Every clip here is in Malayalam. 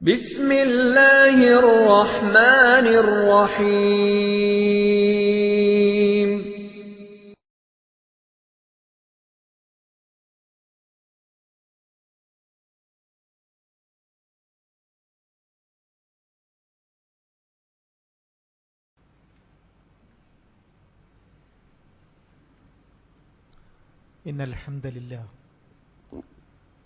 بسم الله الرحمن الرحيم إن الحمد لله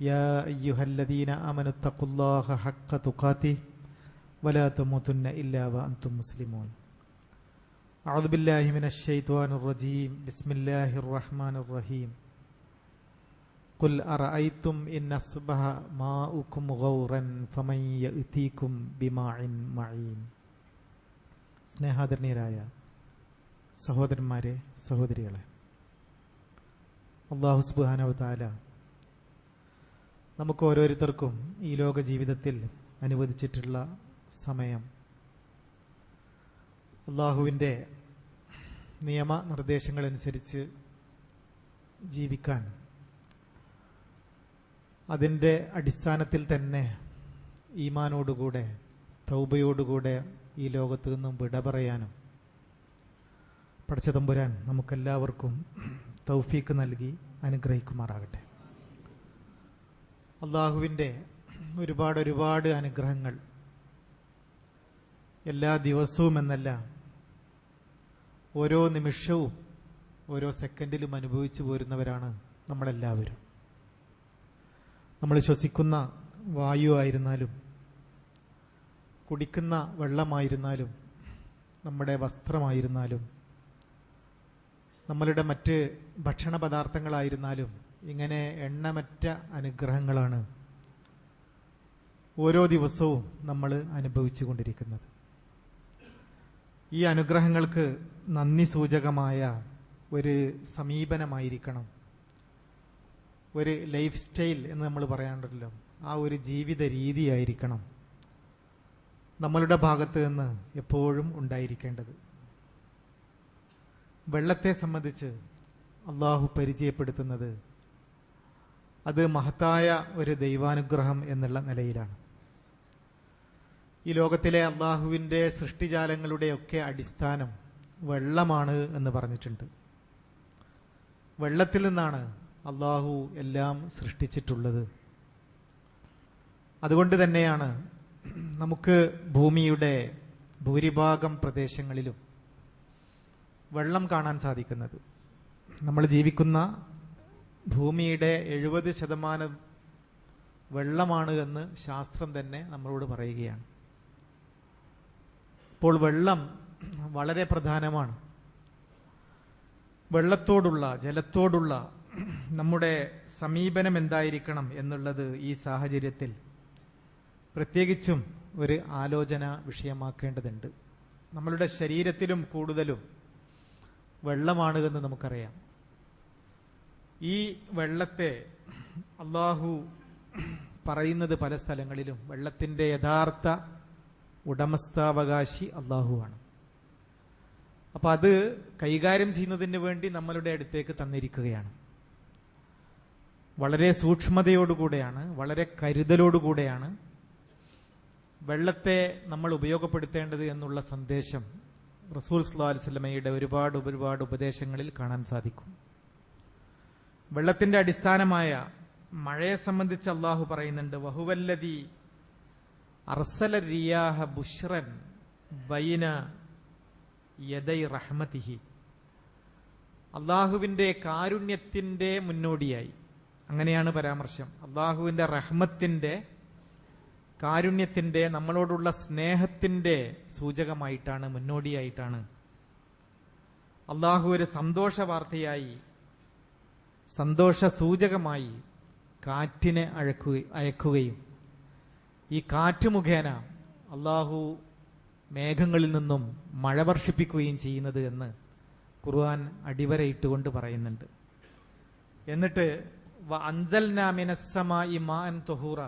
يا أيها الذين آمنوا اتقوا الله حق تقاته ولا تموتن إلا وأنتم مسلمون أعوذ بالله من الشيطان الرجيم بسم الله الرحمن الرحيم قل أرأيتم إن أصبح ماؤكم غورا فمن يأتيكم بماء معين സ്നേഹാദരണീയരായ സഹോദരന്മാരെ സഹോദരികളെ അള്ളാഹു സുബാനവതാല നമുക്ക് ഓരോരുത്തർക്കും ഈ ലോക ജീവിതത്തിൽ അനുവദിച്ചിട്ടുള്ള സമയം. അള്ളാഹുവിന്റെ നിയമനിർദ്ദേശങ്ങളനുസരിച്ച് ജീവിക്കാൻ. അതിന്റെ അടിസ്ഥാനത്തിൽ തന്നെ ഈമാനോടുകൂടെ തൗബയോടുകൂടെ ഈ ലോകത്ത് നിന്നും വിട പറയാനും പഠിച്ചതമ്പുരാൻ നമുക്കെല്ലാവർക്കും തൗഫീക്ക് നൽകി അനുഗ്രഹിക്കുമാറാകട്ടെ. അള്ളാഹുവിന്റെ ഒരുപാട് ഒരുപാട് അനുഗ്രഹങ്ങൾ. എല്ലാ ദിവസവും എന്നല്ല ഓരോ നിമിഷവും ഓരോ സെക്കൻഡിലും അനുഭവിച്ചു പോരുന്നവരാണ് നമ്മളെല്ലാവരും. നമ്മൾ ശ്വസിക്കുന്ന വായു ആയിരുന്നാലും കുടിക്കുന്ന വെള്ളമായിരുന്നാലും നമ്മുടെ വസ്ത്രമായിരുന്നാലും നമ്മളുടെ മറ്റ് ഭക്ഷണ പദാർത്ഥങ്ങളായിരുന്നാലും ഇങ്ങനെ എണ്ണമറ്റ അനുഗ്രഹങ്ങളാണ് ഓരോ ദിവസവും നമ്മൾ അനുഭവിച്ചു കൊണ്ടിരിക്കുന്നത്. ഈ അനുഗ്രഹങ്ങൾക്ക് നന്ദി സൂചകമായ ഒരു സമീപനമായിരിക്കണം. ഒരു ലൈഫ് സ്റ്റൈൽ എന്ന് നമ്മൾ പറയാണ്ടല്ലോ ആ ഒരു ജീവിത രീതിയായിരിക്കണം നമ്മളുടെ ഭാഗത്ത് നിന്ന് എപ്പോഴും ഉണ്ടായിരിക്കേണ്ടത്. വെള്ളത്തെ സംബന്ധിച്ച് അള്ളാഹു പരിചയപ്പെടുത്തുന്നത് അത് മഹത്തായ ഒരു ദൈവാനുഗ്രഹം എന്നുള്ള നിലയിലാണ്. ഈ ലോകത്തിലെ അള്ളാഹുവിന്റെ സൃഷ്ടിജാലങ്ങളുടെയൊക്കെ അടിസ്ഥാനം വെള്ളമാണ് എന്ന് പറഞ്ഞിട്ടുണ്ട്. വെള്ളത്തിൽ നിന്നാണ് അള്ളാഹു എല്ലാം സൃഷ്ടിച്ചിട്ടുള്ളത്. അതുകൊണ്ട് തന്നെയാണ് നമുക്ക് ഭൂമിയുടെ ഭൂരിഭാഗം പ്രദേശങ്ങളിലും വെള്ളം കാണാൻ സാധിക്കുന്നത്. നമ്മൾ ജീവിക്കുന്ന ഭൂമിയുടെ എഴുപത് ശതമാനം വെള്ളമാണ് എന്ന് ശാസ്ത്രം തന്നെ നമ്മളോട് പറയുകയാണ്. ഇപ്പോൾ വെള്ളം വളരെ പ്രധാനമാണ്. വെള്ളത്തോടുള്ള ജലത്തോടുള്ള നമ്മുടെ സമീപനം എന്തായിരിക്കണം എന്നുള്ളത് ഈ സാഹചര്യത്തിൽ പ്രത്യേകിച്ചും ഒരു ആലോചന വിഷയമാക്കേണ്ടതുണ്ട്. നമ്മളുടെ ശരീരത്തിലും കൂടുതലും വെള്ളമാണ് എന്ന് നമുക്കറിയാം. ഈ വെള്ളത്തെ അള്ളാഹു പറയുന്നത് പല സ്ഥലങ്ങളിലും. വെള്ളത്തിന്റെ യഥാർത്ഥ ഉടമസ്ഥാവകാശി അള്ളാഹുവാണ് അപ്പൊ അത് കൈകാര്യം ചെയ്യുന്നതിന് വേണ്ടി നമ്മളുടെ അടുത്തേക്ക് തന്നിരിക്കുകയാണ്. വളരെ സൂക്ഷ്മതയോടുകൂടെയാണ് വളരെ കരുതലോടുകൂടെയാണ് വെള്ളത്തെ നമ്മൾ ഉപയോഗപ്പെടുത്തേണ്ടത് എന്നുള്ള സന്ദേശം റസൂൽ സ്ലാ അലിസ്ലമയുടെ ഒരുപാട് ഒരുപാട് ഉപദേശങ്ങളിൽ കാണാൻ സാധിക്കും. വെള്ളത്തിന്റെ അടിസ്ഥാനമായ മഴയെ സംബന്ധിച്ച് അള്ളാഹു പറയുന്നുണ്ട് വഹുവല്ലതി അർസല റിയാഹ ബുഷ്റൻ ബൈന യദൈ റഹ്മതിഹി. അള്ളാഹുവിന്റെ കാരുണ്യത്തിന്റെ മുന്നോടിയായി. അങ്ങനെയാണ് പരാമർശം. അള്ളാഹുവിന്റെ റഹ്മത്തിന്റെ കാരുണ്യത്തിന്റെ നമ്മളോടുള്ള സ്നേഹത്തിന്റെ സൂചകമായിട്ടാണ് മുന്നോടിയായിട്ടാണ്. അള്ളാഹു ഒരു സന്തോഷ വാർത്തയായി സന്തോഷ സൂചകമായി കാറ്റിനെ അഴക്കുക അയക്കുകയും ഈ കാറ്റ് മുഖേന അള്ളാഹു മേഘങ്ങളിൽ നിന്നും മഴ വർഷിപ്പിക്കുകയും ചെയ്യുന്നത് എന്ന് ഖുർആൻ അടിവരയിട്ടുകൊണ്ട് പറയുന്നുണ്ട്. എന്നിട്ട് മാൻ തൊഹൂറ.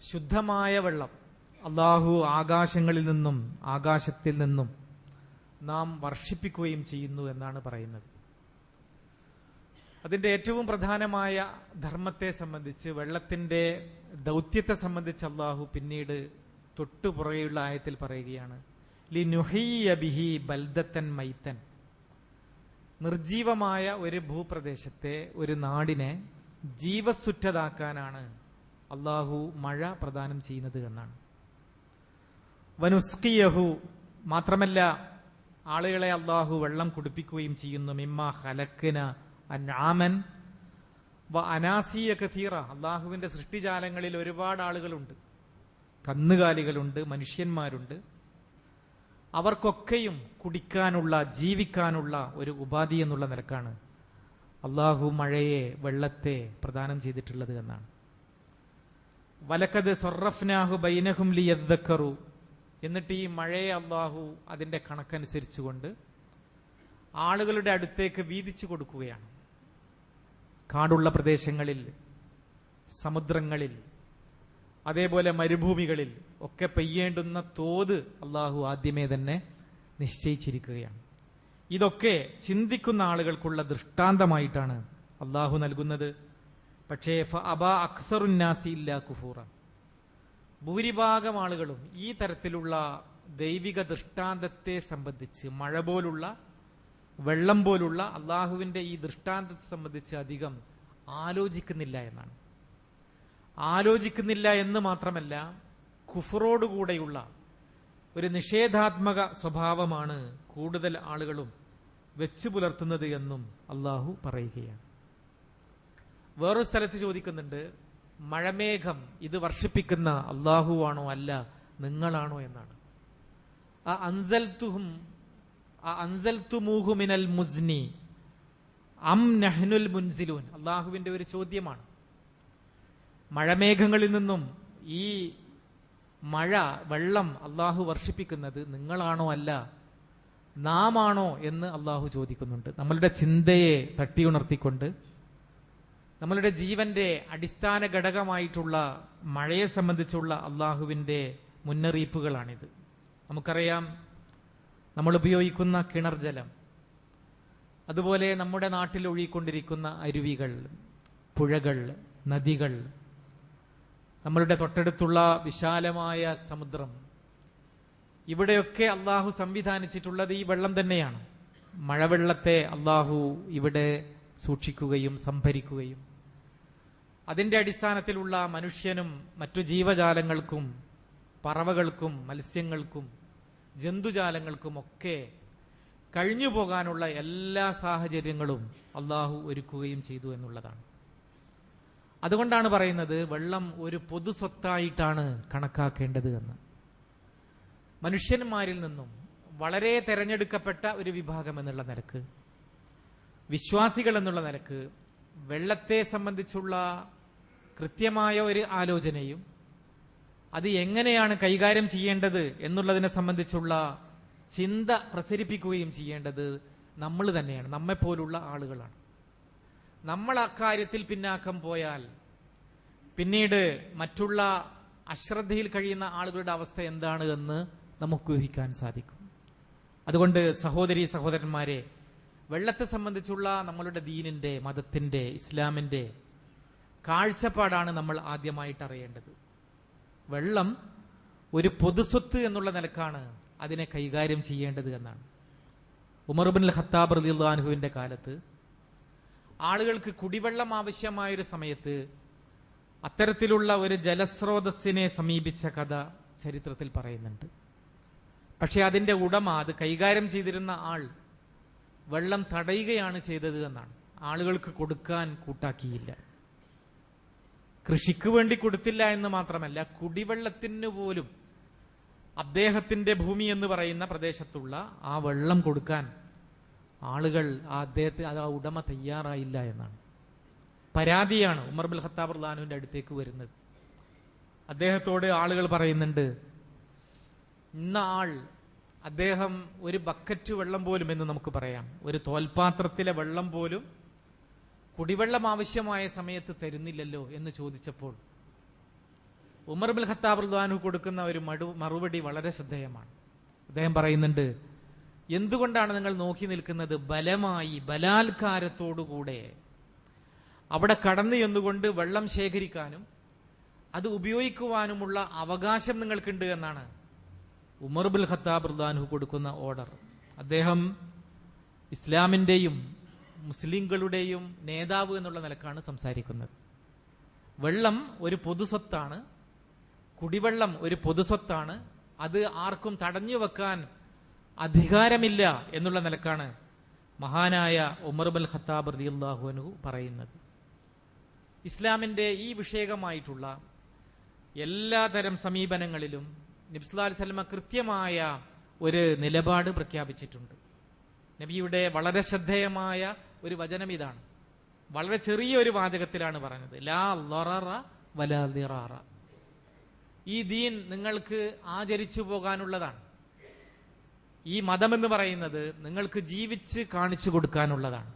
ശുദ്ധമായ വെള്ളം അള്ളാഹു ആകാശങ്ങളിൽ നിന്നും ആകാശത്തിൽ നിന്നും നാം വർഷിപ്പിക്കുകയും ചെയ്യുന്നു എന്നാണ് പറയുന്നത്. അതിന്റെ ഏറ്റവും പ്രധാനമായ ധർമ്മത്തെ സംബന്ധിച്ച് വെള്ളത്തിന്റെ ദൗത്യത്തെ സംബന്ധിച്ച് അള്ളാഹു പിന്നീട് തൊട്ടുപുറകെയുള്ള ആയത്തിൽ പറയുകയാണ് ലി ബിഹി ബൽദത്തൻ മൈത്തൻ. നിർജീവമായ ഒരു ഭൂപ്രദേശത്തെ ഒരു നാടിനെ ജീവസുറ്റതാക്കാനാണ് അള്ളാഹു മഴ പ്രദാനം ചെയ്യുന്നത് എന്നാണ്. വനുസ്കിയഹു മാത്രമല്ല ആളുകളെ അള്ളാഹു വെള്ളം കുടിപ്പിക്കുകയും ചെയ്യുന്നു മിമ്മ ഹലക്കിന അനാമൻ അനാസിയ കഥീറ അള്ളാഹുവിന്റെ സൃഷ്ടിജാലങ്ങളിൽ ഒരുപാട് ആളുകളുണ്ട്. കന്നുകാലികളുണ്ട് മനുഷ്യന്മാരുണ്ട്. അവർക്കൊക്കെയും കുടിക്കാനുള്ള ജീവിക്കാനുള്ള ഒരു ഉപാധി എന്നുള്ള നിലക്കാണ് അള്ളാഹു മഴയെ വെള്ളത്തെ പ്രദാനം ചെയ്തിട്ടുള്ളത് എന്നാണ്. വലക്കത് സൊറഫ്നാഹു ബൈനഹും ലിയദ്ദക്കറു. എന്നിട്ട് ഈ മഴയെ അള്ളാഹു അതിന്റെ കണക്കനുസരിച്ചുകൊണ്ട് ആളുകളുടെ അടുത്തേക്ക് വീതിച്ചു കൊടുക്കുകയാണ്. കാടുള്ള പ്രദേശങ്ങളിൽ സമുദ്രങ്ങളിൽ അതേപോലെ മരുഭൂമികളിൽ ഒക്കെ പെയ്യേണ്ടുന്ന തോത് അള്ളാഹു ആദ്യമേ തന്നെ നിശ്ചയിച്ചിരിക്കുകയാണ്. ഇതൊക്കെ ചിന്തിക്കുന്ന ആളുകൾക്കുള്ള ദൃഷ്ടാന്തമായിട്ടാണ് അള്ളാഹു നൽകുന്നത്. പക്ഷേ അബ അക്സറുന്നാസി ഇല്ല കുഫൂറ. ഭൂരിഭാഗം ആളുകളും ഈ തരത്തിലുള്ള ദൈവിക ദൃഷ്ടാന്തത്തെ സംബന്ധിച്ച് മഴ പോലുള്ള വെള്ളം പോലുള്ള അള്ളാഹുവിന്റെ ഈ ദൃഷ്ടാന്തത്തെ സംബന്ധിച്ച് അധികം ആലോചിക്കുന്നില്ല എന്നാണ്. ആലോചിക്കുന്നില്ല എന്ന് മാത്രമല്ല കുഫറോടുകൂടെയുള്ള ഒരു നിഷേധാത്മക സ്വഭാവമാണ് കൂടുതൽ ആളുകളും വെച്ചു പുലർത്തുന്നത് എന്നും അള്ളാഹു പറയുകയാണ്. വേറൊരു സ്ഥലത്ത് ചോദിക്കുന്നുണ്ട് മഴമേഘം ഇത് വർഷിപ്പിക്കുന്ന അള്ളാഹുവാണോ അല്ല നിങ്ങളാണോ എന്നാണ്. ആ അൻസൽത്തുഹും ആ മുസ്നി. അം നഹ്നുൽ മുൻസിലൂൻ. അള്ളാഹുവിന്റെ ഒരു ചോദ്യമാണ്. മഴമേഘങ്ങളിൽ നിന്നും ഈ മഴ വെള്ളം അള്ളാഹു വർഷിപ്പിക്കുന്നത് നിങ്ങളാണോ അല്ല നാമാണോ എന്ന് അള്ളാഹു ചോദിക്കുന്നുണ്ട്. നമ്മളുടെ ചിന്തയെ തട്ടിയുണർത്തിക്കൊണ്ട് നമ്മളുടെ ജീവന്റെ അടിസ്ഥാന ഘടകമായിട്ടുള്ള മഴയെ സംബന്ധിച്ചുള്ള അള്ളാഹുവിന്റെ മുന്നറിയിപ്പുകളാണിത്. നമുക്കറിയാം നമ്മൾ ഉപയോഗിക്കുന്ന കിണർ ജലം അതുപോലെ നമ്മുടെ നാട്ടിൽ ഒഴുകിക്കൊണ്ടിരിക്കുന്ന അരുവികൾ പുഴകൾ നദികൾ നമ്മളുടെ തൊട്ടടുത്തുള്ള വിശാലമായ സമുദ്രം. ഇവിടെയൊക്കെ അള്ളാഹു സംവിധാനിച്ചിട്ടുള്ളത് ഈ വെള്ളം തന്നെയാണ്. മഴവെള്ളത്തെ അള്ളാഹു ഇവിടെ സൂക്ഷിക്കുകയും സംഭരിക്കുകയും. അതിന്റെ അടിസ്ഥാനത്തിലുള്ള മനുഷ്യനും മറ്റു ജീവജാലങ്ങൾക്കും പറവകൾക്കും മത്സ്യങ്ങൾക്കും ജന്തുജാലങ്ങൾക്കും ഒക്കെ കഴിഞ്ഞു പോകാനുള്ള എല്ലാ സാഹചര്യങ്ങളും അള്ളാഹു ഒരുക്കുകയും ചെയ്തു എന്നുള്ളതാണ്. അതുകൊണ്ടാണ് പറയുന്നത് വെള്ളം ഒരു പൊതു സ്വത്തായിട്ടാണ് കണക്കാക്കേണ്ടത് എന്ന്. മനുഷ്യന്മാരിൽ നിന്നും വളരെ തെരഞ്ഞെടുക്കപ്പെട്ട ഒരു വിഭാഗം എന്നുള്ള നിലയ്ക്ക് വിശ്വാസികൾ എന്നുള്ള നിലയ്ക്ക് വെള്ളത്തെ സംബന്ധിച്ചുള്ള കൃത്യമായ ഒരു ആലോചനയും അത് എങ്ങനെയാണ് കൈകാര്യം ചെയ്യേണ്ടത് എന്നുള്ളതിനെ സംബന്ധിച്ചുള്ള ചിന്ത പ്രസരിപ്പിക്കുകയും ചെയ്യേണ്ടത് നമ്മൾ തന്നെയാണ്. നമ്മെപ്പോലുള്ള ആളുകളാണ്. നമ്മൾ അക്കാര്യത്തിൽ പിന്നാക്കം പോയാൽ പിന്നീട് മറ്റുള്ള അശ്രദ്ധയിൽ കഴിയുന്ന ആളുകളുടെ അവസ്ഥ എന്താണ് എന്ന് നമുക്ക് ഊഹിക്കാൻ സാധിക്കും. അതുകൊണ്ട് സഹോദരി സഹോദരന്മാരെ വെള്ളത്തെ സംബന്ധിച്ചുള്ള നമ്മളുടെ ദീനിന്റെ മതത്തിന്റെ ഇസ്ലാമിന്റെ കാഴ്ചപ്പാടാണ് നമ്മൾ ആദ്യമായിട്ട് അറിയേണ്ടത്. വെള്ളം ഒരു പൊതുസ്വത്ത് എന്നുള്ള നിലക്കാണ് അതിനെ കൈകാര്യം ചെയ്യേണ്ടത് എന്നാണ്. ഉമർബിൻ ഖത്താബ് റലിയുള്ളാൻഹുവിന്റെ കാലത്ത് ആളുകൾക്ക് കുടിവെള്ളം ആവശ്യമായ ഒരു സമയത്ത് അത്തരത്തിലുള്ള ഒരു ജലസ്രോതസ്സിനെ സമീപിച്ച കഥ ചരിത്രത്തിൽ പറയുന്നുണ്ട്. പക്ഷെ അതിന്റെ ഉടമ അത് കൈകാര്യം ചെയ്തിരുന്ന ആൾ വെള്ളം തടയുകയാണ് ചെയ്തത് എന്നാണ്. ആളുകൾക്ക് കൊടുക്കാൻ കൂട്ടാക്കിയില്ല. കൃഷിക്ക് വേണ്ടി കൊടുത്തില്ല എന്ന് മാത്രമല്ല കുടിവെള്ളത്തിന് പോലും അദ്ദേഹത്തിന്റെ ഭൂമി എന്ന് പറയുന്ന പ്രദേശത്തുള്ള ആ വെള്ളം കൊടുക്കാൻ ആളുകൾ ആ അദ്ദേഹത്തെ ആ ഉടമ തയ്യാറായില്ല എന്നാണ്. പരാതിയാണ് ഉമർ ബുൽ ഖത്താബ് റുലാനുവിന്റെ അടുത്തേക്ക് വരുന്നത്. അദ്ദേഹത്തോട് ആളുകൾ പറയുന്നുണ്ട് ഇന്ന ആൾ അദ്ദേഹം ഒരു ബക്കറ്റ് വെള്ളം പോലും എന്ന് നമുക്ക് പറയാം. ഒരു തോൽപാത്രത്തിലെ വെള്ളം പോലും കുടിവെള്ളം ആവശ്യമായ സമയത്ത് തരുന്നില്ലല്ലോ എന്ന് ചോദിച്ചപ്പോൾ ഉമർ ബിൽ ഖത്താബ് റുദ്വാനു കൊടുക്കുന്ന ഒരു മടു മറുപടി വളരെ ശ്രദ്ധേയമാണ്. അദ്ദേഹം പറയുന്നുണ്ട് എന്തുകൊണ്ടാണ് നിങ്ങൾ നോക്കി നിൽക്കുന്നത്? ബലമായി ബലാത്കാരത്തോടുകൂടെ. അവിടെ കടന്നു ചെന്നുകൊണ്ട് വെള്ളം ശേഖരിക്കാനും അത് ഉപയോഗിക്കുവാനുമുള്ള അവകാശം നിങ്ങൾക്കുണ്ട് എന്നാണ് ഉമർ ബുൽ ഖത്താബ് റുദ്വാനു കൊടുക്കുന്ന ഓർഡർ. അദ്ദേഹം ഇസ്ലാമിന്റെയും മുസ്ലിങ്ങളുടെയും നേതാവ് എന്നുള്ള നിലക്കാണ് സംസാരിക്കുന്നത്. വെള്ളം ഒരു പൊതുസ്വത്താണ് കുടിവെള്ളം ഒരു പൊതുസ്വത്താണ് അത് ആർക്കും തടഞ്ഞു വെക്കാൻ അധികാരമില്ല എന്നുള്ള നിലക്കാണ് മഹാനായ ഉമർ ബൽ ഖത്താബ് റളിയല്ലാഹു അൻഹു പറയുന്നത്. ഇസ്ലാമിന്റെ ഈ വിഷയകമായിട്ടുള്ള എല്ലാതരം സമീപനങ്ങളിലും നബ്സുല്ലാ സ്വലമ കൃത്യമായ ഒരു നിലപാട് പ്രഖ്യാപിച്ചിട്ടുണ്ട്. നബിയുടെ വളരെ ശ്രദ്ധേയമായ ഒരു വചനം ഇതാണ്. വളരെ ചെറിയ ഒരു വാചകത്തിലാണ് പറഞ്ഞത്. ലാ ലൊററ വലാ ദിറാറ. ഈ ദീൻ നിങ്ങൾക്ക് ആചരിച്ചു പോകാനുള്ളതാണ്. ഈ മതമെന്ന് പറയുന്നത് നിങ്ങൾക്ക് ജീവിച്ച് കാണിച്ചു കൊടുക്കാനുള്ളതാണ്.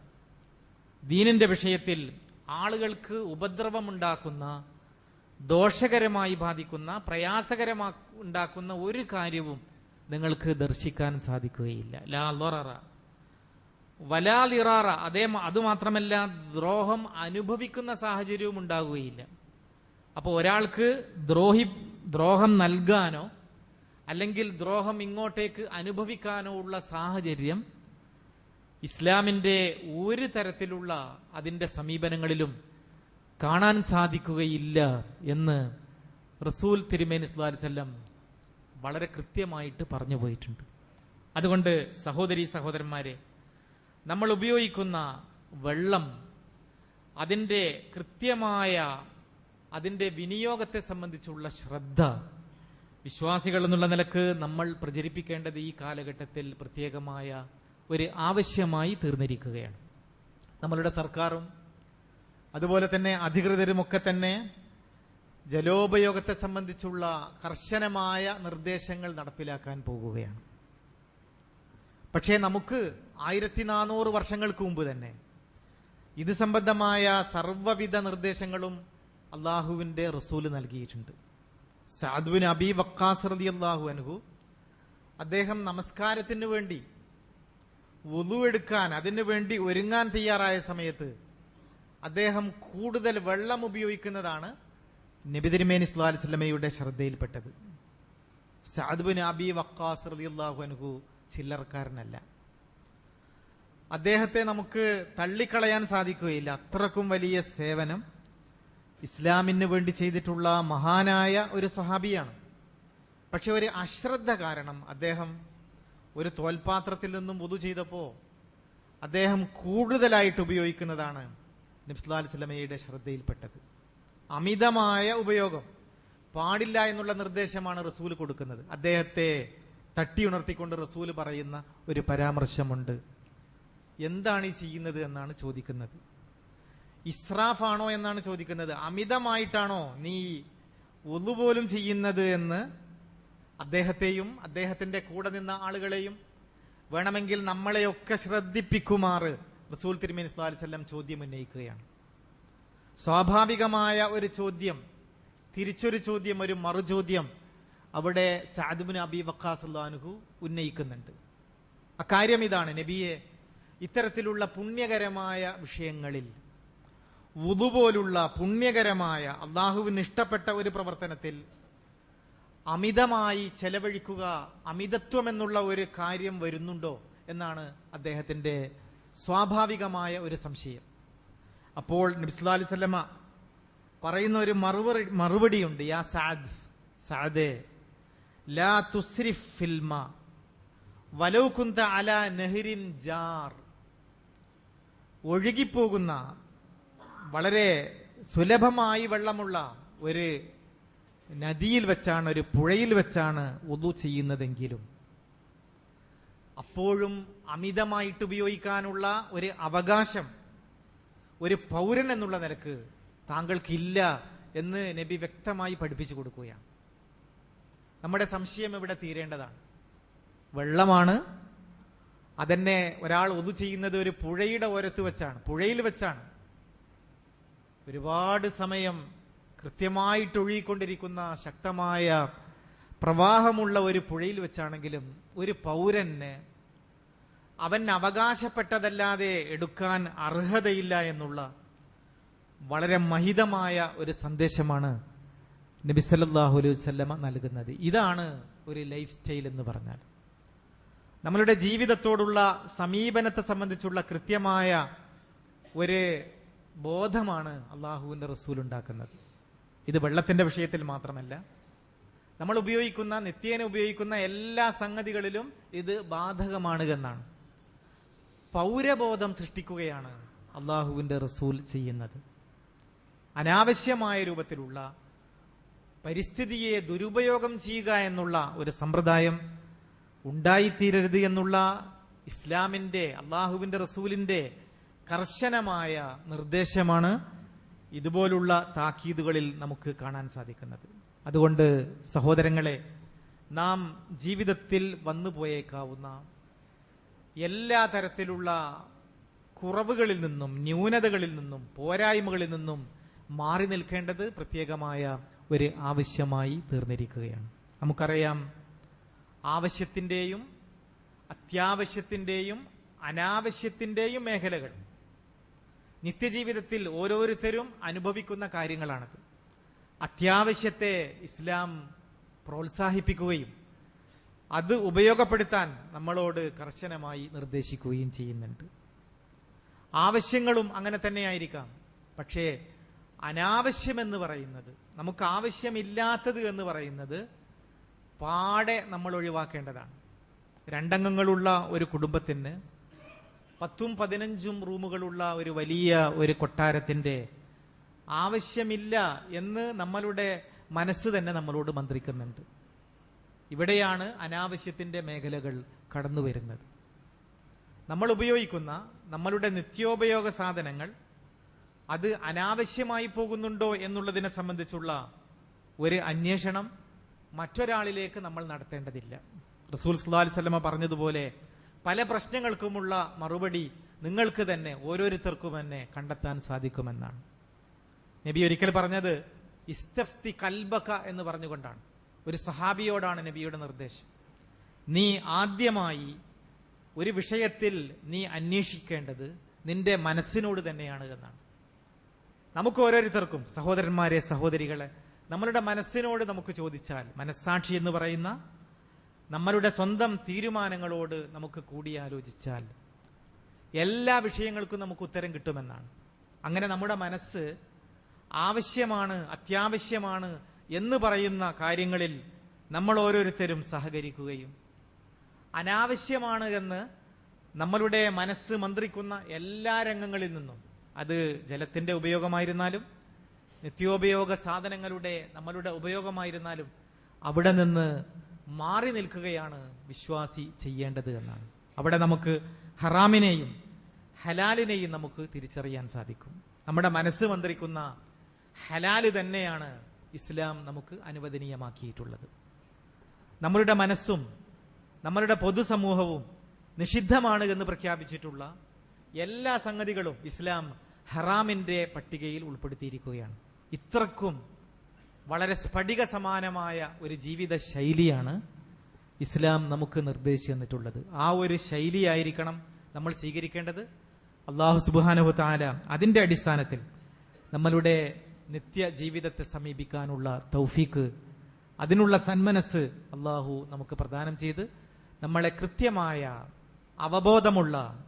ദീനിന്റെ വിഷയത്തിൽ ആളുകൾക്ക് ഉപദ്രവമുണ്ടാക്കുന്ന ദോഷകരമായി ബാധിക്കുന്ന പ്രയാസകരമാ ഉണ്ടാക്കുന്ന ഒരു കാര്യവും നിങ്ങൾക്ക് ദർശിക്കാൻ സാധിക്കുകയില്ല. ലാ ലൊററ വലാലിറാറ അതേ അതുമാത്രമല്ല ദ്രോഹം അനുഭവിക്കുന്ന സാഹചര്യവും ഉണ്ടാകുകയില്ല അപ്പോൾ ഒരാൾക്ക് ദ്രോഹി ദ്രോഹം നൽകാനോ അല്ലെങ്കിൽ ദ്രോഹം ഇങ്ങോട്ടേക്ക് അനുഭവിക്കാനോ ഉള്ള സാഹചര്യം ഇസ്ലാമിന്റെ ഒരു തരത്തിലുള്ള അതിന്റെ സമീപനങ്ങളിലും കാണാൻ സാധിക്കുകയില്ല എന്ന് റസൂൽ തിരുമേനി സ്വല്ലം വളരെ കൃത്യമായിട്ട് പറഞ്ഞു പോയിട്ടുണ്ട്. അതുകൊണ്ട് സഹോദരി സഹോദരന്മാരെ നമ്മൾ ഉപയോഗിക്കുന്ന വെള്ളം അതിന്റെ കൃത്യമായ അതിന്റെ വിനിയോഗത്തെ സംബന്ധിച്ചുള്ള ശ്രദ്ധ. വിശ്വാസികൾ എന്നുള്ള നിലയ്ക്ക് നമ്മൾ പ്രചരിപ്പിക്കേണ്ടത് ഈ കാലഘട്ടത്തിൽ പ്രത്യേകമായ ഒരു ആവശ്യമായി തീർന്നിരിക്കുകയാണ്. നമ്മളുടെ സർക്കാരും അതുപോലെ തന്നെ അധികൃതരുമൊക്കെ തന്നെ ജലോപയോഗത്തെ സംബന്ധിച്ചുള്ള കർശനമായ നിർദ്ദേശങ്ങൾ നടപ്പിലാക്കാൻ പോകുകയാണ്. പക്ഷേ നമുക്ക് ആയിരത്തി നാനൂറ് വർഷങ്ങൾക്ക് മുമ്പ് തന്നെ ഇത് സംബന്ധമായ സർവവിധ നിർദ്ദേശങ്ങളും അള്ളാഹുവിന്റെ റസൂൽ നൽകിയിട്ടുണ്ട്. സാധുവിന് അബി വക്കാസ് റതി അള്ളാഹു അനുഹു അദ്ദേഹം നമസ്കാരത്തിന് വേണ്ടി എടുക്കാൻ അതിനു വേണ്ടി ഒരുങ്ങാൻ തയ്യാറായ സമയത്ത് അദ്ദേഹം കൂടുതൽ വെള്ളം ഉപയോഗിക്കുന്നതാണ് നബി തിരുമേനി സ്വല്ലല്ലാഹു അലൈഹി വസല്ലമയുടെ ശ്രദ്ധയിൽപ്പെട്ടത്. സാദുബിൻ അബി വക്കാസ് റതി അള്ളാഹു അനുഹു ചില്ലറക്കാരനല്ല. അദ്ദേഹത്തെ നമുക്ക് തള്ളിക്കളയാൻ സാധിക്കുകയില്ല. അത്രക്കും വലിയ സേവനം ഇസ്ലാമിന് വേണ്ടി ചെയ്തിട്ടുള്ള മഹാനായ ഒരു സഹാബിയാണ്. പക്ഷെ ഒരു അശ്രദ്ധ കാരണം. അദ്ദേഹം ഒരു തോൽപാത്രത്തിൽ നിന്നും വുതു ചെയ്തപ്പോ അദ്ദേഹം കൂടുതലായിട്ട് ഉപയോഗിക്കുന്നതാണ് നബ്സ്ലാൽ സ്വലമയുടെ ശ്രദ്ധയിൽപ്പെട്ടത്. അമിതമായ ഉപയോഗം. പാടില്ല എന്നുള്ള നിർദ്ദേശമാണ് റസൂൽ കൊടുക്കുന്നത്. അദ്ദേഹത്തെ തട്ടിയുണർത്തിക്കൊണ്ട് റസൂൽ പറയുന്ന ഒരു പരാമർശമുണ്ട്. എന്താണ് ഈ ചെയ്യുന്നത് എന്നാണ് ചോദിക്കുന്നത്. ഇസ്രാഫാണോ എന്നാണ് ചോദിക്കുന്നത്. അമിതമായിട്ടാണോ നീ ഒന്നുപോലും ചെയ്യുന്നത് എന്ന് അദ്ദേഹത്തെയും അദ്ദേഹത്തിന്റെ കൂടെ നിന്ന ആളുകളെയും വേണമെങ്കിൽ നമ്മളെയൊക്കെ ശ്രദ്ധിപ്പിക്കുമാറ് റസൂൽ തിരുമേനി വസല്ലം ചോദ്യം ഉന്നയിക്കുകയാണ്. സ്വാഭാവികമായ ഒരു ചോദ്യം തിരിച്ചൊരു ചോദ്യം ഒരു മറുചോദ്യം അവിടെ സാദുബിൻ അബി വക്കാസ് അള്ളാനുഹു ഉന്നയിക്കുന്നുണ്ട്. അക്കാര്യം ഇതാണ് നബിയെ ഇത്തരത്തിലുള്ള പുണ്യകരമായ വിഷയങ്ങളിൽ വുതു പോലുള്ള പുണ്യകരമായ അള്ളാഹുവിന് ഇഷ്ടപ്പെട്ട ഒരു പ്രവർത്തനത്തിൽ അമിതമായി ചെലവഴിക്കുക അമിതത്വം എന്നുള്ള ഒരു കാര്യം വരുന്നുണ്ടോ എന്നാണ് അദ്ദേഹത്തിന്റെ സ്വാഭാവികമായ ഒരു സംശയം. അപ്പോൾ നബിസ്ലാ അലൈഹി സ്വലമ പറയുന്ന ഒരു മറുപടി മറുപടിയുണ്ട് യാ സാദ് സാദേ ലാ തുസ്രിഫ് ജാർ. ഒഴുകിപ്പോകുന്ന വളരെ സുലഭമായി വെള്ളമുള്ള ഒരു നദിയിൽ വെച്ചാണ് ഒരു പുഴയിൽ വെച്ചാണ് ഒതു ചെയ്യുന്നതെങ്കിലും അപ്പോഴും അമിതമായിട്ട് ഉപയോഗിക്കാനുള്ള ഒരു അവകാശം ഒരു പൗരൻ എന്നുള്ള നിലയ്ക്ക് താങ്കൾക്കില്ല എന്ന് നബി വ്യക്തമായി പഠിപ്പിച്ചു കൊടുക്കുകയാണ്. നമ്മുടെ സംശയം ഇവിടെ തീരേണ്ടതാണ്. വെള്ളമാണ് അതെന്നെ ഒരാൾ ഒതു ചെയ്യുന്നത് ഒരു പുഴയുടെ ഓരത്ത് വെച്ചാണ് പുഴയിൽ വെച്ചാണ്. ഒരുപാട് സമയം കൃത്യമായിട്ട് ഒഴുകിക്കൊണ്ടിരിക്കുന്ന ശക്തമായ പ്രവാഹമുള്ള ഒരു പുഴയിൽ വെച്ചാണെങ്കിലും ഒരു പൗരന് അവൻ അവകാശപ്പെട്ടതല്ലാതെ എടുക്കാൻ അർഹതയില്ല എന്നുള്ള വളരെ മഹിതമായ ഒരു സന്ദേശമാണ് നബി അലൈഹി വസല്ലമ നൽകുന്നത്. ഇതാണ് ഒരു ലൈഫ് സ്റ്റൈൽ എന്ന് പറഞ്ഞാൽ. നമ്മളുടെ ജീവിതത്തോടുള്ള സമീപനത്തെ സംബന്ധിച്ചുള്ള കൃത്യമായ ഒരു ബോധമാണ് അള്ളാഹുവിന്റെ റസൂൽ ഉണ്ടാക്കുന്നത്. ഇത് വെള്ളത്തിന്റെ വിഷയത്തിൽ മാത്രമല്ല. നമ്മൾ ഉപയോഗിക്കുന്ന നിത്യേന ഉപയോഗിക്കുന്ന എല്ലാ സംഗതികളിലും ഇത് ബാധകമാണ് എന്നാണ്. പൗരബോധം സൃഷ്ടിക്കുകയാണ് അള്ളാഹുവിന്റെ റസൂൽ ചെയ്യുന്നത്. അനാവശ്യമായ രൂപത്തിലുള്ള പരിസ്ഥിതിയെ ദുരുപയോഗം ചെയ്യുക എന്നുള്ള ഒരു സമ്പ്രദായം ഉണ്ടായിത്തീരരുത് എന്നുള്ള ഇസ്ലാമിന്റെ അള്ളാഹുവിന്റെ റസൂലിന്റെ കർശനമായ നിർദ്ദേശമാണ് ഇതുപോലുള്ള താക്കീതുകളിൽ നമുക്ക് കാണാൻ സാധിക്കുന്നത്. അതുകൊണ്ട് സഹോദരങ്ങളെ നാം ജീവിതത്തിൽ വന്നു പോയേക്കാവുന്ന എല്ലാ തരത്തിലുള്ള കുറവുകളിൽ നിന്നും ന്യൂനതകളിൽ നിന്നും പോരായ്മകളിൽ നിന്നും മാറി നിൽക്കേണ്ടത് പ്രത്യേകമായ ഒരു ആവശ്യമായി തീർന്നിരിക്കുകയാണ്. നമുക്കറിയാം ആവശ്യത്തിന്റെയും അത്യാവശ്യത്തിന്റെയും അനാവശ്യത്തിന്റെയും മേഖലകൾ നിത്യജീവിതത്തിൽ ഓരോരുത്തരും അനുഭവിക്കുന്ന കാര്യങ്ങളാണത്. അത്യാവശ്യത്തെ ഇസ്ലാം പ്രോത്സാഹിപ്പിക്കുകയും അത് ഉപയോഗപ്പെടുത്താൻ നമ്മളോട് കർശനമായി നിർദ്ദേശിക്കുകയും ചെയ്യുന്നുണ്ട്. ആവശ്യങ്ങളും അങ്ങനെ തന്നെയായിരിക്കാം പക്ഷേ അനാവശ്യമെന്ന് പറയുന്നത് നമുക്ക് ആവശ്യമില്ലാത്തത് എന്ന് പറയുന്നത് പാടെ നമ്മൾ ഒഴിവാക്കേണ്ടതാണ്. രണ്ടംഗങ്ങളുള്ള ഒരു കുടുംബത്തിന് പത്തും പതിനഞ്ചും റൂമുകളുള്ള ഒരു വലിയ ഒരു കൊട്ടാരത്തിന്റെ ആവശ്യമില്ല എന്ന് നമ്മളുടെ മനസ്സ് തന്നെ നമ്മളോട് മന്ത്രിക്കുന്നുണ്ട്. ഇവിടെയാണ് അനാവശ്യത്തിന്റെ മേഖലകൾ കടന്നു വരുന്നത് നമ്മൾ ഉപയോഗിക്കുന്ന നമ്മളുടെ നിത്യോപയോഗ സാധനങ്ങൾ അത് അനാവശ്യമായി പോകുന്നുണ്ടോ എന്നുള്ളതിനെ സംബന്ധിച്ചുള്ള ഒരു അന്വേഷണം മറ്റൊരാളിലേക്ക് നമ്മൾ നടത്തേണ്ടതില്ല. റസൂൽ സുല്ലാ സ്വലമ പറഞ്ഞതുപോലെ പല പ്രശ്നങ്ങൾക്കുമുള്ള മറുപടി നിങ്ങൾക്ക് തന്നെ ഓരോരുത്തർക്കും തന്നെ കണ്ടെത്താൻ സാധിക്കുമെന്നാണ്. നബി ഒരിക്കൽ പറഞ്ഞത് ഇസ്തഫ്തി കൽബക എന്ന് പറഞ്ഞുകൊണ്ടാണ്. ഒരു സഹാബിയോടാണ് നബിയുടെ നിർദ്ദേശം. നീ ആദ്യമായി ഒരു വിഷയത്തിൽ നീ അന്വേഷിക്കേണ്ടത് നിന്റെ മനസ്സിനോട് തന്നെയാണ് എന്നാണ്. നമുക്ക് ഓരോരുത്തർക്കും സഹോദരന്മാരെ സഹോദരികളെ നമ്മളുടെ മനസ്സിനോട് നമുക്ക് ചോദിച്ചാൽ മനസ്സാക്ഷി എന്ന് പറയുന്ന നമ്മളുടെ സ്വന്തം തീരുമാനങ്ങളോട് നമുക്ക് കൂടിയാലോചിച്ചാൽ എല്ലാ വിഷയങ്ങൾക്കും നമുക്ക് ഉത്തരം കിട്ടുമെന്നാണ്. അങ്ങനെ നമ്മുടെ മനസ്സ് ആവശ്യമാണ് അത്യാവശ്യമാണ് എന്ന് പറയുന്ന കാര്യങ്ങളിൽ നമ്മൾ ഓരോരുത്തരും സഹകരിക്കുകയും അനാവശ്യമാണ് എന്ന് നമ്മളുടെ മനസ്സ് മന്ത്രിക്കുന്ന എല്ലാ രംഗങ്ങളിൽ നിന്നും അത് ജലത്തിന്റെ ഉപയോഗമായിരുന്നാലും നിത്യോപയോഗ സാധനങ്ങളുടെ നമ്മളുടെ ഉപയോഗമായിരുന്നാലും അവിടെ നിന്ന് മാറി നിൽക്കുകയാണ് വിശ്വാസി ചെയ്യേണ്ടത് എന്നാണ്. അവിടെ നമുക്ക് ഹറാമിനെയും ഹലാലിനെയും നമുക്ക് തിരിച്ചറിയാൻ സാധിക്കും. നമ്മുടെ മനസ്സ് മന്ത്രിക്കുന്ന ഹലാൽ തന്നെയാണ് ഇസ്ലാം നമുക്ക് അനുവദനീയമാക്കിയിട്ടുള്ളത്. നമ്മളുടെ മനസ്സും നമ്മളുടെ പൊതുസമൂഹവും നിഷിദ്ധമാണ് എന്ന് പ്രഖ്യാപിച്ചിട്ടുള്ള എല്ലാ സംഗതികളും ഇസ്ലാം ഹറാമിന്റെ പട്ടികയിൽ ഉൾപ്പെടുത്തിയിരിക്കുകയാണ്. ഇത്രക്കും വളരെ സ്ഫടിക സമാനമായ ഒരു ജീവിത ശൈലിയാണ് ഇസ്ലാം നമുക്ക് നിർദ്ദേശിച്ചു തന്നിട്ടുള്ളത്. ആ ഒരു ശൈലിയായിരിക്കണം നമ്മൾ സ്വീകരിക്കേണ്ടത്. അള്ളാഹു സുബാനഹു താല അതിന്റെ അടിസ്ഥാനത്തിൽ നമ്മളുടെ നിത്യ ജീവിതത്തെ സമീപിക്കാനുള്ള തൗഫീക്ക് അതിനുള്ള സന്മനസ് അള്ളാഹു നമുക്ക് പ്രദാനം ചെയ്ത് നമ്മളെ കൃത്യമായ അവബോധമുള്ള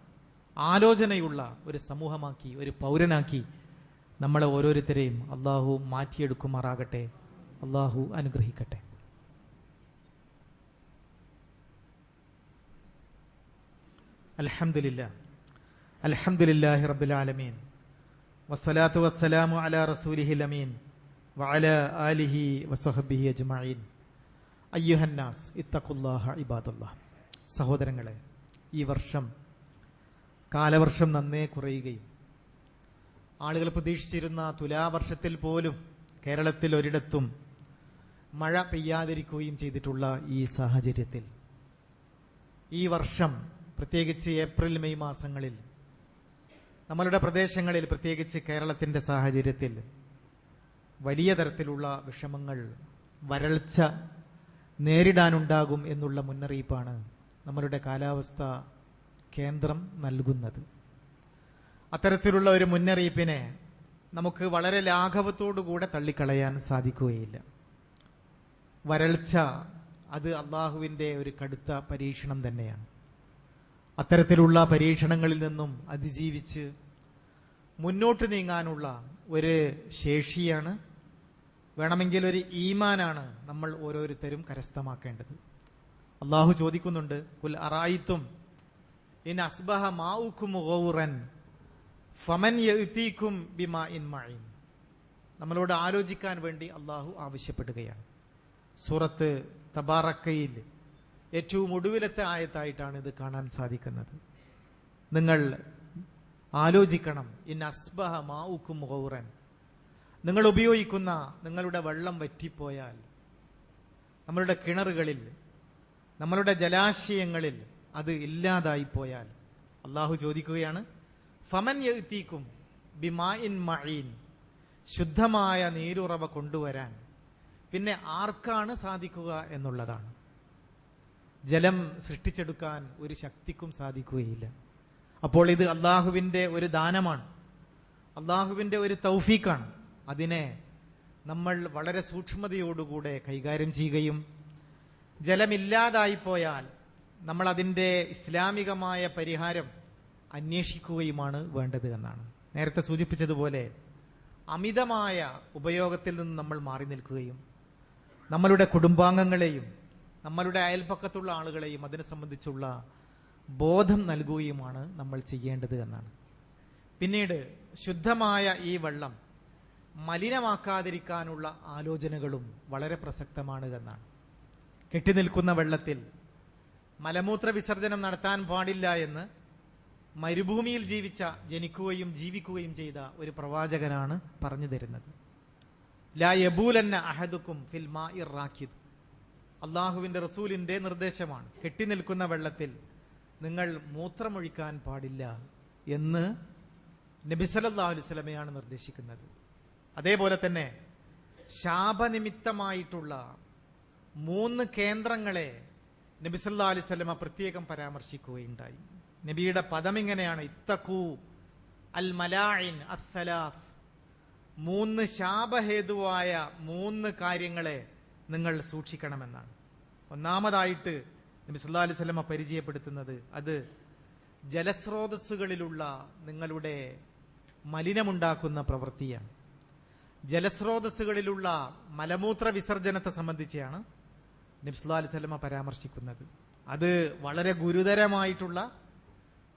ആലോചനയുള്ള ഒരു സമൂഹമാക്കി ഒരു പൗരനാക്കി നമ്മളെ ഓരോരുത്തരെയും അള്ളാഹു മാറ്റിയെടുക്കുമാറാകട്ടെ അള്ളാഹു അനുഗ്രഹിക്കട്ടെ. വസ്സലാത്തു വസ്സലാമു റസൂലിഹി വഅല ആലിഹി വസഹബിഹി അജ്മഈൻ. അയ്യുഹന്നാസ് ഇത്തഖുല്ലാഹ സഹോദരങ്ങളെ ഈ വർഷം കാലവർഷം നന്നേ കുറയുകയും. ആളുകൾ പ്രതീക്ഷിച്ചിരുന്ന തുലാവർഷത്തിൽ പോലും കേരളത്തിൽ ഒരിടത്തും മഴ പെയ്യാതിരിക്കുകയും ചെയ്തിട്ടുള്ള ഈ സാഹചര്യത്തിൽ. ഈ വർഷം പ്രത്യേകിച്ച് ഏപ്രിൽ മെയ് മാസങ്ങളിൽ നമ്മളുടെ പ്രദേശങ്ങളിൽ പ്രത്യേകിച്ച് കേരളത്തിന്റെ സാഹചര്യത്തിൽ വലിയ തരത്തിലുള്ള വിഷമങ്ങൾ വരൾച്ച നേരിടാനുണ്ടാകും എന്നുള്ള മുന്നറിയിപ്പാണ് നമ്മളുടെ കാലാവസ്ഥ കേന്ദ്രം നൽകുന്നത്. അത്തരത്തിലുള്ള ഒരു മുന്നറിയിപ്പിനെ നമുക്ക് വളരെ ലാഘവത്തോടുകൂടെ തള്ളിക്കളയാൻ സാധിക്കുകയില്ല. വരൾച്ച അത് അള്ളാഹുവിന്റെ ഒരു കടുത്ത പരീക്ഷണം തന്നെയാണ്. അത്തരത്തിലുള്ള പരീക്ഷണങ്ങളിൽ നിന്നും അതിജീവിച്ച് മുന്നോട്ട് നീങ്ങാനുള്ള ഒരു ശേഷിയാണ് വേണമെങ്കിൽ ഒരു ഈമാനാണ് നമ്മൾ ഓരോരുത്തരും കരസ്ഥമാക്കേണ്ടത്. അള്ളാഹു ചോദിക്കുന്നുണ്ട് കുൽ അറായിത്തും ഇൻ അസ്ബഹ മാവുക്കും ഫമൻ നമ്മളോട് ആലോചിക്കാൻ വേണ്ടി അള്ളാഹു ആവശ്യപ്പെടുകയാണ്. സൂറത്ത് തബാറക്കയിൽ ഏറ്റവും ഒടുവിലത്തെ ആയത്തായിട്ടാണ് ഇത് കാണാൻ സാധിക്കുന്നത്. നിങ്ങൾ ആലോചിക്കണം. ഇൻ അസ്ബഹ മാവുക്കും ഗൗറൻ. നിങ്ങൾ ഉപയോഗിക്കുന്ന നിങ്ങളുടെ വെള്ളം വറ്റിപ്പോയാൽ നമ്മളുടെ കിണറുകളിൽ നമ്മളുടെ ജലാശയങ്ങളിൽ അത് ഇല്ലാതായി പോയാൽ. അള്ളാഹു ചോദിക്കുകയാണ് ഫമൻ എത്തിക്കും ബിമായിൻ മഴീൻ ശുദ്ധമായ നീരുറവ കൊണ്ടുവരാൻ. പിന്നെ ആർക്കാണ് സാധിക്കുക എന്നുള്ളതാണ്. ജലം സൃഷ്ടിച്ചെടുക്കാൻ ഒരു ശക്തിക്കും സാധിക്കുകയില്ല. അപ്പോൾ ഇത് അള്ളാഹുവിന്റെ ഒരു ദാനമാണ്. അള്ളാഹുവിന്റെ ഒരു തൗഫീക്കാണ് അതിനെ നമ്മൾ വളരെ സൂക്ഷ്മതയോടുകൂടെ കൈകാര്യം ചെയ്യുകയും ജലമില്ലാതായി പോയാൽ നമ്മൾ അതിന്റെ ഇസ്ലാമികമായ പരിഹാരം അന്വേഷിക്കുകയുമാണ് വേണ്ടത് എന്നാണ്. നേരത്തെ സൂചിപ്പിച്ചതുപോലെ അമിതമായ ഉപയോഗത്തിൽ നിന്ന് നമ്മൾ മാറി നിൽക്കുകയും നമ്മളുടെ കുടുംബാംഗങ്ങളെയും നമ്മളുടെ അയൽപക്കത്തുള്ള ആളുകളെയും അതിനെ സംബന്ധിച്ചുള്ള ബോധം നൽകുകയുമാണ് നമ്മൾ ചെയ്യേണ്ടത് എന്നാണ്. പിന്നീട് ശുദ്ധമായ ഈ വെള്ളം മലിനമാക്കാതിരിക്കാനുള്ള ആലോചനകളും വളരെ പ്രസക്തമാണ് എന്നാണ്. കെട്ടിനിൽക്കുന്ന വെള്ളത്തിൽ മലമൂത്ര വിസർജനം നടത്താൻ പാടില്ല എന്ന് മരുഭൂമിയിൽ ജീവിച്ച ജനിക്കുകയും ജീവിക്കുകയും ചെയ്ത ഒരു പ്രവാചകനാണ് പറഞ്ഞു തരുന്നത്. ലാ യബൂലന്ന അഹദുക്കും ഫിൽ മാഇർ റാക്കിദ് അള്ളാഹുവിന്റെ റസൂലിന്റെ നിർദ്ദേശമാണ്. കെട്ടിനിൽക്കുന്ന വെള്ളത്തിൽ നിങ്ങൾ മൂത്രമൊഴിക്കാൻ പാടില്ല എന്ന് നബിസലല്ലാഹു അലൈഹി സ്വലമയാണ് നിർദ്ദേശിക്കുന്നത്. അതേപോലെ തന്നെ ശാപനിമിത്തമായിട്ടുള്ള മൂന്ന് കേന്ദ്രങ്ങളെ നബിസല്ലാ സ്വലമ പ്രത്യേകം പരാമർശിക്കുകയുണ്ടായി. നബിയുടെ പദം ഇങ്ങനെയാണ്. ഇത്തഖു അൽ മലായിൻ അസലാഫ് മൂന്ന് ശാപഹേതുവായ മൂന്ന് കാര്യങ്ങളെ നിങ്ങൾ സൂക്ഷിക്കണമെന്നാണ്. ഒന്നാമതായിട്ട് നബി സല്ലാ അലൈഹി സ്വലമ പരിചയപ്പെടുത്തുന്നത് അത് ജലസ്രോതസ്സുകളിലുള്ള നിങ്ങളുടെ മലിനമുണ്ടാക്കുന്ന പ്രവൃത്തിയാണ്. ജലസ്രോതസ്സുകളിലുള്ള മലമൂത്ര വിസർജനത്തെ സംബന്ധിച്ചാണ് നബ്സുല്ലാ അലൈഹി സ്വലമ പരാമർശിക്കുന്നത്. അത് വളരെ ഗുരുതരമായിട്ടുള്ള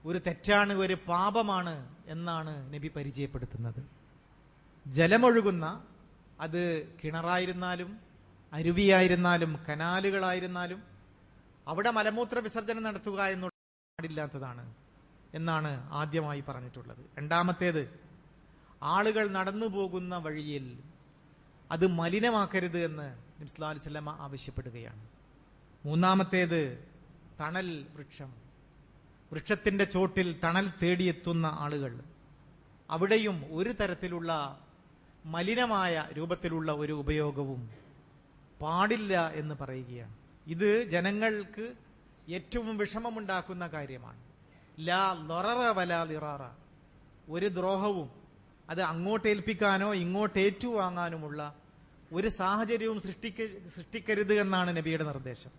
ഒരു തെറ്റാണ് ഒരു പാപമാണ് എന്നാണ് നബി പരിചയപ്പെടുത്തുന്നത്. ജലമൊഴുകുന്ന അത് കിണറായിരുന്നാലും അരുവിയായിരുന്നാലും കനാലുകളായിരുന്നാലും അവിടെ മലമൂത്ര വിസർജനം നടത്തുക എന്നുള്ള പാടില്ലാത്തതാണ് എന്നാണ് ആദ്യമായി പറഞ്ഞിട്ടുള്ളത്. രണ്ടാമത്തേത് ആളുകൾ നടന്നു പോകുന്ന വഴിയിൽ അത് മലിനമാക്കരുത് എന്ന് നബ്സ്ലാ അലിസ്ലമ ആവശ്യപ്പെടുകയാണ്. മൂന്നാമത്തേത് തണൽ വൃക്ഷം. വൃക്ഷത്തിന്റെ ചോട്ടിൽ തണൽ തേടിയെത്തുന്ന ആളുകൾ. അവിടെയും ഒരു തരത്തിലുള്ള മലിനമായ രൂപത്തിലുള്ള ഒരു ഉപയോഗവും പാടില്ല എന്ന് പറയുകയാണ്. ഇത് ജനങ്ങൾക്ക് ഏറ്റവും വിഷമമുണ്ടാക്കുന്ന കാര്യമാണ്. ലാ ലൊററ വല ലിറാറ ഒരു ദ്രോഹവും അത് അങ്ങോട്ട് ഏൽപ്പിക്കാനോ ഇങ്ങോട്ട് ഒരു സാഹചര്യവും സൃഷ്ടിക്ക സൃഷ്ടിക്കരുത് എന്നാണ് നബിയുടെ നിർദ്ദേശം.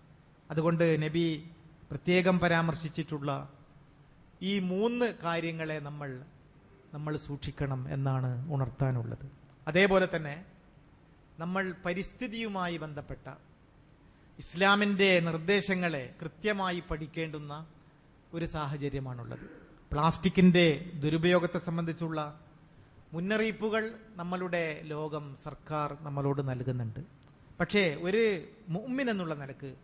അതുകൊണ്ട് നബി പ്രത്യേകം പരാമർശിച്ചിട്ടുള്ള ഈ മൂന്ന് കാര്യങ്ങളെ നമ്മൾ നമ്മൾ സൂക്ഷിക്കണം എന്നാണ് ഉണർത്താനുള്ളത്. അതേപോലെ തന്നെ നമ്മൾ പരിസ്ഥിതിയുമായി ബന്ധപ്പെട്ട ഇസ്ലാമിന്റെ നിർദ്ദേശങ്ങളെ കൃത്യമായി പഠിക്കേണ്ടുന്ന ഒരു സാഹചര്യമാണുള്ളത്. പ്ലാസ്റ്റിക്കിന്റെ ദുരുപയോഗത്തെ സംബന്ധിച്ചുള്ള മുന്നറിയിപ്പുകൾ നമ്മളുടെ ലോകം സർക്കാർ നമ്മളോട് നൽകുന്നുണ്ട്. പക്ഷേ ഒരു മുമ്മിൻ എന്നുള്ള നിലയ്ക്ക്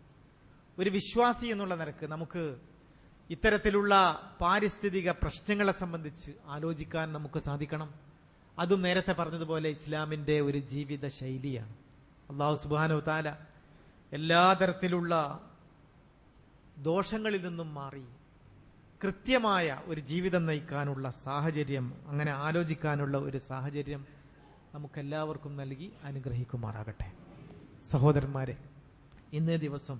ഒരു വിശ്വാസി എന്നുള്ള നിലയ്ക്ക് നമുക്ക് ഇത്തരത്തിലുള്ള പാരിസ്ഥിതിക പ്രശ്നങ്ങളെ സംബന്ധിച്ച് ആലോചിക്കാൻ നമുക്ക് സാധിക്കണം. അതും നേരത്തെ പറഞ്ഞതുപോലെ ഇസ്ലാമിന്റെ ഒരു ജീവിത ശൈലിയാണ്. അള്ളാഹു സുബാനു താല എല്ലാ തരത്തിലുള്ള ദോഷങ്ങളിൽ നിന്നും മാറി കൃത്യമായ ഒരു ജീവിതം നയിക്കാനുള്ള സാഹചര്യം അങ്ങനെ ആലോചിക്കാനുള്ള ഒരു സാഹചര്യം നമുക്കെല്ലാവർക്കും നൽകി അനുഗ്രഹിക്കുമാറാകട്ടെ. സഹോദരന്മാരെ ഇന്നേ ദിവസം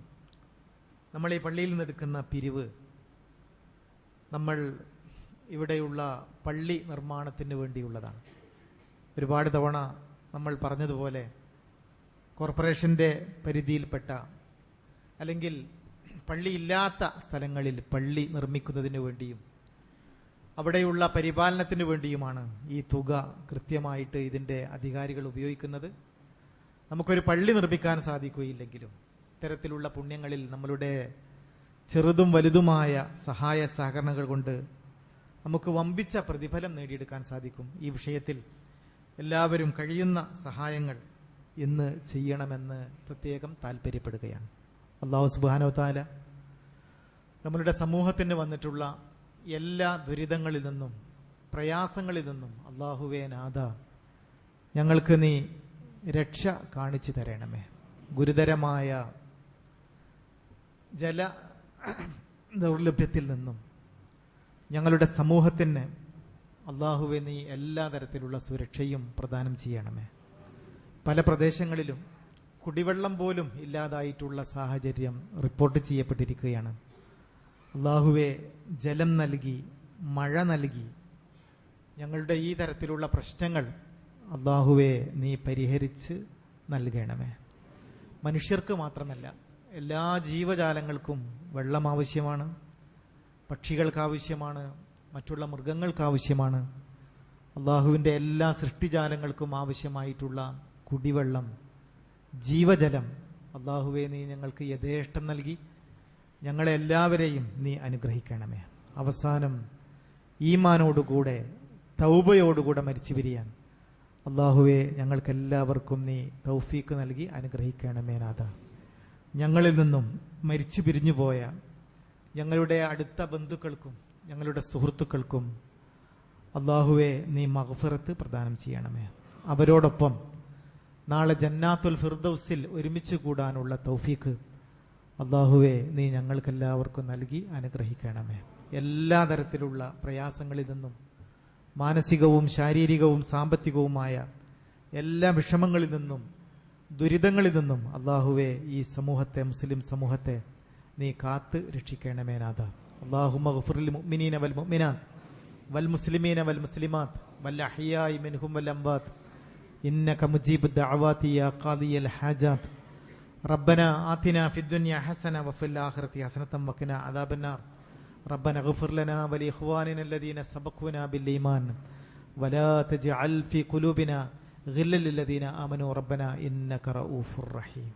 നമ്മൾ ഈ പള്ളിയിൽ നിന്നെടുക്കുന്ന പിരിവ് നമ്മൾ ഇവിടെയുള്ള പള്ളി നിർമ്മാണത്തിന് വേണ്ടിയുള്ളതാണ്. ഒരുപാട് തവണ നമ്മൾ പറഞ്ഞതുപോലെ കോർപ്പറേഷന്റെ പരിധിയിൽപ്പെട്ട അല്ലെങ്കിൽ പള്ളിയില്ലാത്ത സ്ഥലങ്ങളിൽ പള്ളി നിർമ്മിക്കുന്നതിന് വേണ്ടിയും അവിടെയുള്ള പരിപാലനത്തിന് വേണ്ടിയുമാണ് ഈ തുക കൃത്യമായിട്ട് ഇതിന്റെ അധികാരികൾ ഉപയോഗിക്കുന്നത്. നമുക്കൊരു പള്ളി നിർമ്മിക്കാൻ സാധിക്കുകയില്ലെങ്കിലും ഇത്തരത്തിലുള്ള പുണ്യങ്ങളിൽ നമ്മളുടെ ചെറുതും വലുതുമായ സഹായ സഹകരണങ്ങൾ കൊണ്ട് നമുക്ക് വമ്പിച്ച പ്രതിഫലം നേടിയെടുക്കാൻ സാധിക്കും. ഈ വിഷയത്തിൽ എല്ലാവരും കഴിയുന്ന സഹായങ്ങൾ ഇന്ന് ചെയ്യണമെന്ന് പ്രത്യേകം താല്പര്യപ്പെടുകയാണ് അള്ളാഹു സുബാനോ താല നമ്മളുടെ സമൂഹത്തിന് വന്നിട്ടുള്ള എല്ലാ ദുരിതങ്ങളിൽ നിന്നും പ്രയാസങ്ങളിൽ നിന്നും അള്ളാഹുവേ നാഥ ഞങ്ങൾക്ക് നീ രക്ഷ കാണിച്ചു തരണമേ. ഗുരുതരമായ ജല ദൗർലഭ്യത്തിൽ നിന്നും ഞങ്ങളുടെ സമൂഹത്തിന് അള്ളാഹുവെ നീ എല്ലാ തരത്തിലുള്ള സുരക്ഷയും പ്രദാനം ചെയ്യണമേ. പല പ്രദേശങ്ങളിലും കുടിവെള്ളം പോലും ഇല്ലാതായിട്ടുള്ള സാഹചര്യം റിപ്പോർട്ട് ചെയ്യപ്പെട്ടിരിക്കുകയാണ്. അള്ളാഹുവെ ജലം നൽകി മഴ നൽകി ഞങ്ങളുടെ ഈ തരത്തിലുള്ള പ്രശ്നങ്ങൾ അള്ളാഹുവെ നീ പരിഹരിച്ച് നൽകണമേ. മനുഷ്യർക്ക് മാത്രമല്ല എല്ലാ ജീവജാലങ്ങൾക്കും വെള്ളം ആവശ്യമാണ് പക്ഷികൾക്ക് ആവശ്യമാണ് മറ്റുള്ള മൃഗങ്ങൾക്ക് ആവശ്യമാണ്. അള്ളാഹുവിന്റെ എല്ലാ സൃഷ്ടിജാലങ്ങൾക്കും ആവശ്യമായിട്ടുള്ള കുടിവെള്ളം ജീവജലം. അള്ളാഹുവെ നീ ഞങ്ങൾക്ക് യഥേഷ്ടം നൽകി. ഞങ്ങളെല്ലാവരെയും നീ അനുഗ്രഹിക്കണമേ. അവസാനം ഈമാനോടുകൂടെ തൗബയോടുകൂടെ മരിച്ചു പിരിയാൻ അള്ളാഹുവെ ഞങ്ങൾക്കെല്ലാവർക്കും നീ തൗഫീക്ക് നൽകി അനുഗ്രഹിക്കണമേ നാഥ. ഞങ്ങളിൽ നിന്നും മരിച്ചു പിരിഞ്ഞു പോയ ഞങ്ങളുടെ അടുത്ത ബന്ധുക്കൾക്കും ഞങ്ങളുടെ സുഹൃത്തുക്കൾക്കും അള്ളാഹുവെ നീ മഹഫിറത്ത് പ്രദാനം ചെയ്യണമേ. അവരോടൊപ്പം നാളെ ജന്നാത്തുൽ ഫിർദൌസിൽ ഒരുമിച്ച് കൂടാനുള്ള തൗഫീഖ് അള്ളാഹുവെ നീ ഞങ്ങൾക്കെല്ലാവർക്കും നൽകി അനുഗ്രഹിക്കണമേ. എല്ലാ തരത്തിലുള്ള പ്രയാസങ്ങളിൽ നിന്നും മാനസികവും ശാരീരികവും സാമ്പത്തികവുമായ എല്ലാ വിഷമങ്ങളിൽ നിന്നും ദുരിതങ്ങളിൽ നിന്നും അള്ളാഹുവെ ഈ സമൂഹത്തെ മുസ്ലിം സമൂഹത്തെ നീ കാത്ത് രക്ഷിക്കണമേ നാഥ. അള്ളാഹു മഗ്ഫിറിൽ മുഅ്മിനീന വൽ മുഅ്മിനാത്ത് വൽ മുസ്ലിമീന വൽ മുസ്ലിമാത്ത് വൽ അഹിയായി മിൻഹും വൽ അംവാത്ത് إنك مجيب الدعوات يا قاضي الحاجات. ربنا آتنا في الدنيا حسنة وفي الآخرة حسنة وقنا عذاب النار. ربنا اغفر لنا ولإخواننا الذين سبقونا بالإيمان. ولا تجعل في قلوبنا غلا للذين آمنوا. ربنا إنك رؤوف رحيم.